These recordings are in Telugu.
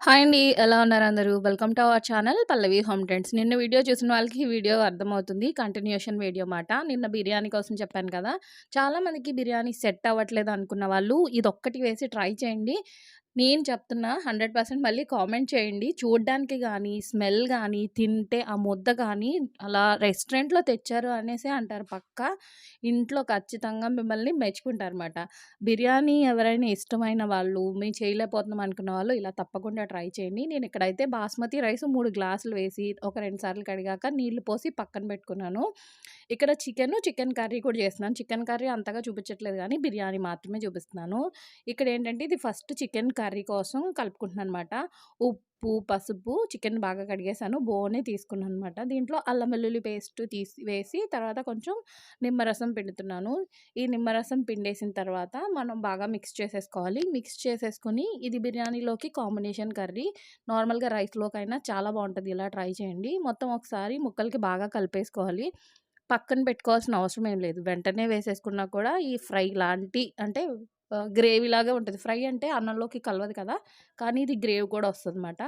హాయ్ అండి. ఎలా ఉన్నారు అందరూ? Welcome to our channel Pallavi home trends. నిన్న వీడియో చూసిన వాళ్ళకి ఈ వీడియో అర్థమవుతుంది. కంటిన్యూషన్ వీడియో మాట. నిన్న బిర్యానీ కోసం చెప్పాను కదా! చాలామందికి బిర్యానీ సెట్ అవ్వట్లేదు అనుకున్న వాళ్ళు ఇదొక్కటి వేసి ట్రై చేయండి. నేను చెప్తున్నా 100% మళ్ళీ కామెంట్ చేయండి. చూడ్డానికి కానీ స్మెల్ కానీ తింటే ఆ ముద్ద కానీ అలా రెస్టారెంట్‌లో తెచ్చారు అనేసే అంటారు పక్క ఇంట్లో ఖచ్చితంగా మిమ్మల్ని మెచ్చుకుంటారనమాట. బిర్యానీ ఎవరైనా ఇష్టమైన వాళ్ళు, మేము చేయలేకపోతున్నాం అనుకున్న వాళ్ళు ఇలా తప్పకుండా ట్రై చేయండి. నేను ఇక్కడైతే బాస్మతి రైస్ మూడు గ్లాసులు వేసి, ఒక రెండు సార్లు కడిగాక నీళ్ళు పోసి పక్కన పెట్టుకున్నాను. ఇక్కడ చికెను, చికెన్ కర్రీ కూడా చేస్తున్నాను. చికెన్ కర్రీ అంతగా చూపించట్లేదు కానీ బిర్యానీ మాత్రమే చూపిస్తున్నాను. ఇక్కడ ఏంటంటే ఇది ఫస్ట్ చికెన్ కర్రీ కోసం కలుపుకుంటున్నాను అనమాట ఉప్పు, పసుపు చికెన్ బాగా కడిగేసాను. బోనే తీసుకున్నాను అనమాట దీంట్లో అల్లం వెల్లుల్లి పేస్ట్ తీసి వేసి తర్వాత కొంచెం నిమ్మరసం పిండుతున్నాను. ఈ నిమ్మరసం పిండేసిన తర్వాత మనం బాగా మిక్స్ చేసేసుకోవాలి. మిక్స్ చేసేసుకుని ఇది బిర్యానీలోకి కాంబినేషన్ కర్రీ. నార్మల్‌గా రైస్‌లోకైనా చాలా బాగుంటుంది ఇలా ట్రై చేయండి. మొత్తం ఒకసారి ముక్కలకి బాగా కలిపేసుకోవాలి. పక్కన పెట్టుకోవాల్సిన అవసరం ఏం లేదు. వెంటనే వేసేసుకున్నా కూడా ఈ ఫ్రై లాంటి అంటే గ్రేవీ గ్రేవీలాగే ఉంటుంది ఫ్రై అంటే అన్నంలోకి కలవదు కదా! కానీ ఇది గ్రేవీ కూడా వస్తుంది అనమాట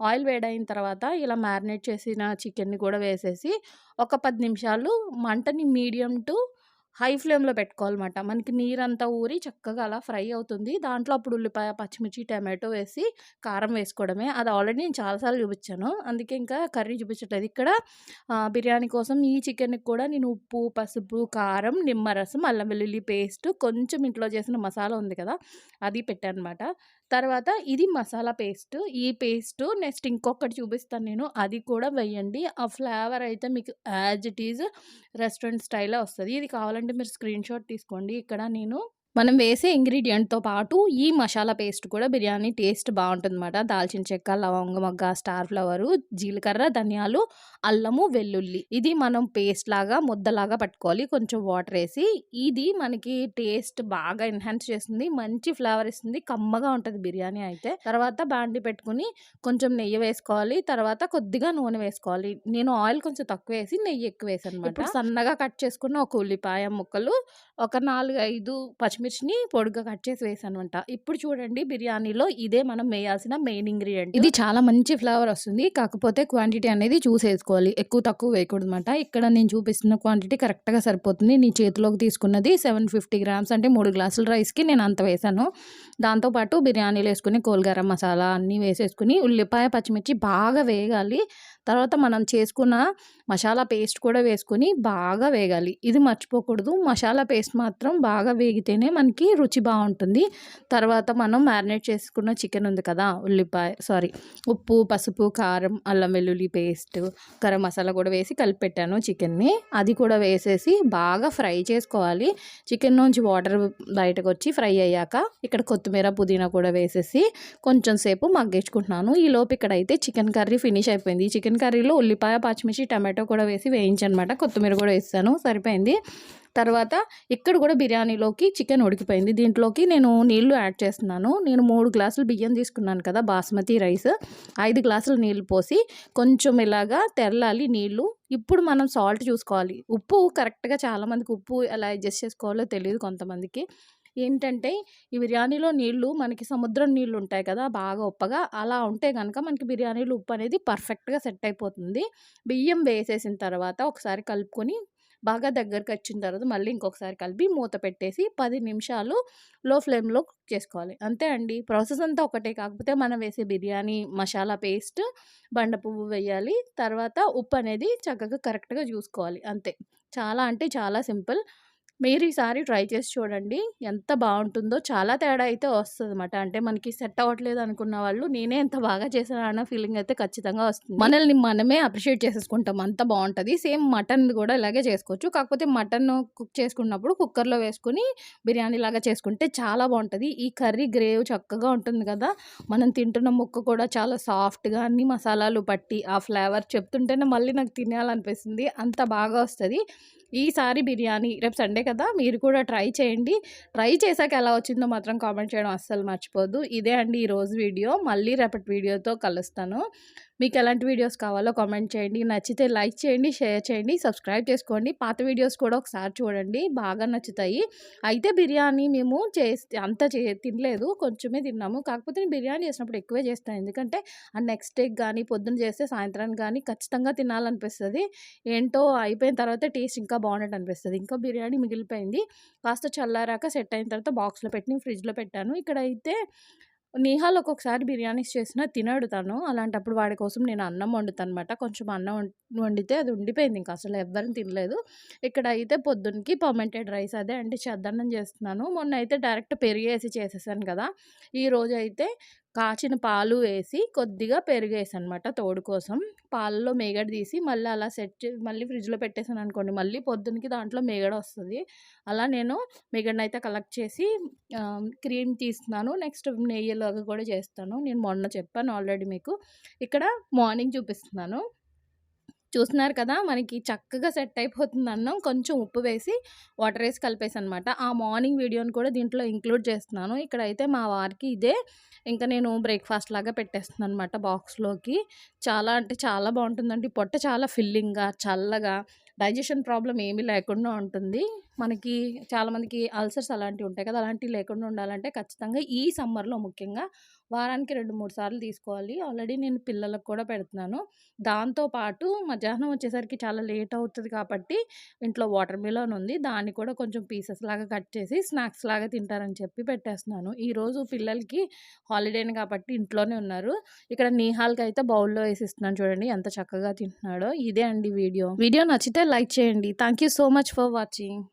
ఆయిల్ వేడైన తర్వాత ఇలా మ్యారినేట్ చేసిన చికెన్‌ని కూడా వేసేసి ఒక పది నిమిషాలు మంటని మీడియం టు హై ఫ్లేమ్‌లో పెట్టుకోవాలన్నమాట మనకి నీరంతా ఊరి చక్కగా అలా ఫ్రై అవుతుంది. దాంట్లో అప్పుడు ఉల్లిపాయ, పచ్చిమిర్చి, టమాటో వేసి కారం వేసుకోవడమే. అది ఆల్రెడీ నేను చాలా సార్లు అందుకే ఇంకా కర్రీ చూపించట్లేదు. ఇక్కడ బిర్యానీ కోసం ఈ చికెన్‌కి కూడా నేను ఉప్పు, పసుపు, కారం, నిమ్మరసం, అల్లం వెల్లుల్లి పేస్ట్, కొంచెం ఇంట్లో చేసిన మసాలా ఉంది కదా! అది పెట్టానమాట. తర్వాత ఇది మసాలా పేస్ట్. ఈ పేస్ట్ నెక్స్ట్ ఇంకొకటి చూపిస్తాను నేను. అది కూడా వేయండి. ఆ ఫ్లేవర్ అయితే మీకు యాజ్ ఇట్ ఈజ్ రెస్టారెంట్ స్టైల్లో వస్తుంది ఇది కావాలంటే మీరు స్క్రీన్‌షాట్ తీసుకోండి. ఇక్కడ నేను మనం వేసే ఇంగ్రీడియెంట్‌తో పాటు ఈ మసాలా పేస్ట్ కూడా బిర్యానీ టేస్ట్ బావుంటుందన్నమాట. దాల్చిన చెక్క, లవంగ మొగ్గ, స్టార్ ఫ్లవరు, జీలకర్ర, ధనియాలు, అల్లము, వెల్లుల్లి. ఇది మనం పేస్ట్‌లాగా ముద్దలాగా పట్టుకోవాలి. కొంచెం వాటరేసి. ఇది మనకి టేస్ట్ బాగా ఎన్హాన్స్ చేస్తుంది. మంచి ఫ్లేవర్ ఇస్తుంది. కమ్మగా ఉంటది బిర్యానీ అయితే. తర్వాత బాండీ పెట్టుకొని కొంచెం నెయ్యి వేసుకోవాలి. తర్వాత కొద్దిగా నూనె వేసుకోవాలి. నేను ఆయిల్ కొంచెం తక్కువేసి నెయ్యి ఎక్కువ. ఇప్పుడు సన్నగా కట్ చేసుకున్న ఒక ఉల్లిపాయ ముక్కలు, ఒక 4, 5 పచ్చిమిర్చిని పొడుగ్గా కట్ చేసి వేసానమాట. ఇప్పుడు చూడండి బిర్యానీలో ఇదే మనం వేయాల్సిన మెయిన్ ఇంగ్రీడియంట్ ఇది చాలా మంచి ఫ్లేవర్ వస్తుంది. కాకపోతే క్వాంటిటీ అనేది చూసేసుకోవాలి. ఎక్కువ తక్కువ వేయకూడదనమాట. ఇక్కడ నేను చూపిస్తున్న క్వాంటిటీ కరెక్ట్‌గా సరిపోతుంది. నేను చేతిలోకి తీసుకున్నది 750 గ్రామ్స్ అంటే మూడు గ్లాసుల రైస్‌కి నేను అంత వేసాను. దాంతో పాటు బిర్యానీలో ఏసుకునే మసాలా అన్నీ వేసేసుకుని ఉల్లిపాయ, పచ్చిమిర్చి బాగా వేగాలి. తర్వాత మనం చేసుకున్న మసాలా పేస్ట్ కూడా వేసుకొని బాగా వేగాలి. ఇది మర్చిపోకూడదు. మసాలా పేస్ట్ మాత్రం బాగా వేగితేనే మనకి రుచి బాగుంటుంది తర్వాత మనం మ్యారినేట్ చేసుకున్న చికెన్ ఉంది కదా! ఉల్లిపాయ సారీ ఉప్పు, పసుపు, కారం, అల్లం వెల్లుల్లి పేస్ట్, గరం మసాలా కూడా వేసి కలిపి పెట్టాను చికెన్‌ని. అది కూడా వేసేసి బాగా ఫ్రై చేసుకోవాలి. చికెన్ నుంచి వాటర్ బయటకు వచ్చి ఫ్రై అయ్యాక ఇక్కడ కొత్తిమీర, పుదీనా కూడా వేసేసి కొంచెం సేపు మగ్గేసుకుంటున్నాను ఈలోపు ఇక్కడైతే చికెన్ కర్రీ ఫినిష్ అయిపోయింది. చికెన్ కర్రీలో ఉల్లిపాయ, పచ్చిమిర్చి, టమాటో కూడా వేసి వేయించనమాట కొత్తిమీర కూడా వేస్తాను సరిపోయింది. తర్వాత ఇక్కడ కూడా బిర్యానీలోకి చికెన్ ఉడికిపోయింది. దీంట్లోకి నేను నీళ్ళు యాడ్ చేస్తున్నాను. నేను మూడు గ్లాసులు బియ్యం తీసుకున్నాను కదా! బాస్మతి రైస్. ఐదు గ్లాసులు నీళ్ళు పోసి కొంచెం ఇలాగా తెల్లాలి నీళ్ళు. ఇప్పుడు మనం సాల్ట్ చూసుకోవాలి. ఉప్పు కరెక్ట్‌గా చాలామందికి ఉప్పు ఎలా అడ్జస్ట్ చేసుకోవాలో తెలియదు కొంతమందికి. ఏంటంటే ఈ బిర్యానీలో నీళ్ళు మనకి సముద్రం నీళ్ళు ఉంటాయి కదా! బాగా ఉప్పగా. అలా ఉంటే కనుక మనకి బిర్యానీలో ఉప్పు అనేది పర్ఫెక్ట్‌గా సెట్ అయిపోతుంది. బియ్యం వేసేసిన తర్వాత ఒకసారి కలుపుకొని బాగా దగ్గరకొచ్చిన తర్వాత మళ్ళీ ఇంకొకసారి కలిపి మూత పెట్టేసి పది నిమిషాలు లో ఫ్లేమ్‌లో కుక్ చేసుకోవాలి. అంతే అండి. ప్రాసెస్ అంతా ఒకటే. కాకపోతే మనం వేసే బిర్యానీ మసాలా పేస్ట్, బండ పువ్వు వేయాలి. తర్వాత ఉప్పు అనేది చక్కగా కరెక్ట్‌గా చూసుకోవాలి. అంతే. చాలా అంటే చాలా సింపుల్. మీరు ఈసారి ట్రై చేసి చూడండి. ఎంత బాగుంటుందో చాలా తేడా అయితే వస్తుంది అనమాట అంటే మనకి సెట్ అవ్వట్లేదు అనుకున్న వాళ్ళు నేనే ఎంత బాగా చేశానా అన్న ఫీలింగ్ అయితే ఖచ్చితంగా వస్తుంది. మనల్ని మనమే అప్రిషియేట్ చేసేసుకుంటాం. అంత బాగుంటుంది సేమ్ మటన్ కూడా ఇలాగే చేసుకోవచ్చు. కాకపోతే మటన్ కుక్ చేసుకున్నప్పుడు కుక్కర్‌లో వేసుకుని బిర్యానీ లాగా చేసుకుంటే చాలా బాగుంటుంది ఈ కర్రీ గ్రేవ్ చక్కగా ఉంటుంది కదా! మనం తింటున్న ముక్క కూడా చాలా సాఫ్ట్‌గా అన్ని మసాలాలు పట్టి ఆ ఫ్లేవర్ చెప్తుంటేనే మళ్ళీ నాకు తినాలనిపిస్తుంది. అంత బాగా వస్తుంది ఈసారి బిర్యానీ రేపు సండే కదా! మీరు కూడా ట్రై చేయండి. ట్రై చేశాక ఎలా వచ్చిందో మాత్రం కామెంట్ చేయడం అస్సలు మర్చిపోదు ఇదే అండి ఈరోజు వీడియో. మళ్ళీ రేపటి వీడియోతో కలుస్తాను. మీకు ఎలాంటి వీడియోస్ కావాలో కామెంట్ చేయండి. నచ్చితే లైక్ చేయండి షేర్ చేయండి సబ్స్క్రైబ్ చేసుకోండి. పాత వీడియోస్ కూడా ఒకసారి చూడండి. బాగా నచ్చుతాయి. అయితే బిర్యానీ మేము చేస్తే అంత చే తినలేదు. కొంచెమే తిన్నాము. కాకపోతే నేను బిర్యానీ చేసినప్పుడు ఎక్కువే చేస్తాను ఎందుకంటే ఆ నెక్స్ట్ డే కానీ పొద్దున్న చేస్తే సాయంత్రానికి కానీ ఖచ్చితంగా తినాలనిపిస్తుంది. ఏంటో అయిపోయిన తర్వాత టేస్ట్ ఇంకా బాగున్నట్టు అనిపిస్తుంది ఇంకా బిర్యానీ మిగిలిపోయింది. కాస్త చల్లారాక సెట్ అయిన తర్వాత బాక్స్లో పెట్టి ఫ్రిడ్జ్లో పెట్టాను. ఇక్కడైతే నిహాల్ ఒక్కొక్కసారి బిర్యానీస్ చేసినా తినడు తను. అలాంటప్పుడు వాడి కోసం నేను అన్నం వండుతాను అనమాట కొంచెం అన్నం వండితే అది ఉండిపోయింది. ఇంకా అసలు ఎవ్వరిని తినలేదు. ఇక్కడ అయితే పొద్దున్నకి పర్మెంటెడ్ రైస్ అదే అంటే చద్దన్నం చేస్తున్నాను. మొన్న అయితే డైరెక్ట్ పెరిగేసి చేసేసాను కదా. ఈరోజు అయితే కాచిన పాలు వేసి కొద్దిగా పెరుగు అనమాట తోడు కోసం. పాలలో మేగడ తీసి మళ్ళీ అలా సెట్ మళ్ళీ ఫ్రిడ్జ్లో పెట్టేసాను అనుకోండి మళ్ళీ పొద్దునకి దాంట్లో మేగడ వస్తుంది. అలా నేను మేగడని అయితే కలెక్ట్ చేసి క్రీమ్ తీస్తున్నాను. నెక్స్ట్ నెయ్యిలాగా కూడా చేస్తాను. నేను మొన్న చెప్పాను ఆల్రెడీ మీకు. ఇక్కడ మార్నింగ్ చూపిస్తున్నాను. చూస్తున్నారు కదా! మనకి చక్కగా సెట్ అయిపోతుంది అన్నం. కొంచెం ఉప్పు వేసి వాటర్ వేసి కలిపేసి అనమాట ఆ మార్నింగ్ వీడియోని కూడా దీంట్లో ఇంక్లూడ్ చేస్తున్నాను. ఇక్కడైతే మా వారికి ఇదే. ఇంకా నేను బ్రేక్ఫాస్ట్ లాగా పెట్టేస్తున్నాను అనమాట బాక్స్లోకి. చాలా అంటే చాలా బాగుంటుందండి. పొట్ట చాలా ఫిల్లింగ్గా చల్లగా డైజెషన్ ప్రాబ్లం ఏమీ లేకుండా ఉంటుంది. మనకి చాలామందికి అల్సర్స్ అలాంటివి ఉంటాయి కదా అలాంటివి లేకుండా ఉండాలంటే ఖచ్చితంగా ఈ సమ్మర్లో ముఖ్యంగా వారానికి రెండు మూడు సార్లు తీసుకోవాలి. ఆల్రెడీ నేను పిల్లలకు కూడా పెడుతున్నాను. దాంతో పాటు మధ్యాహ్నం వచ్చేసరికి చాలా లేట్ అవుతుంది కాబట్టి ఇంట్లో వాటర్ మిలన్ ఉంది. దాన్ని కూడా కొంచెం పీసెస్ లాగా కట్ చేసి స్నాక్స్ లాగా తింటారని చెప్పి పెట్టేస్తున్నాను. ఈరోజు పిల్లలకి హాలిడేని కాబట్టి ఇంట్లోనే ఉన్నారు. ఇక్కడ నీహాల్కి అయితే బౌల్లో వేసిస్తున్నాను చూడండి ఎంత చక్కగా తింటున్నాడో. ఇదే అండి వీడియో. వీడియో నచ్చితే లైక్ చేయండి. Thank you so much for watching.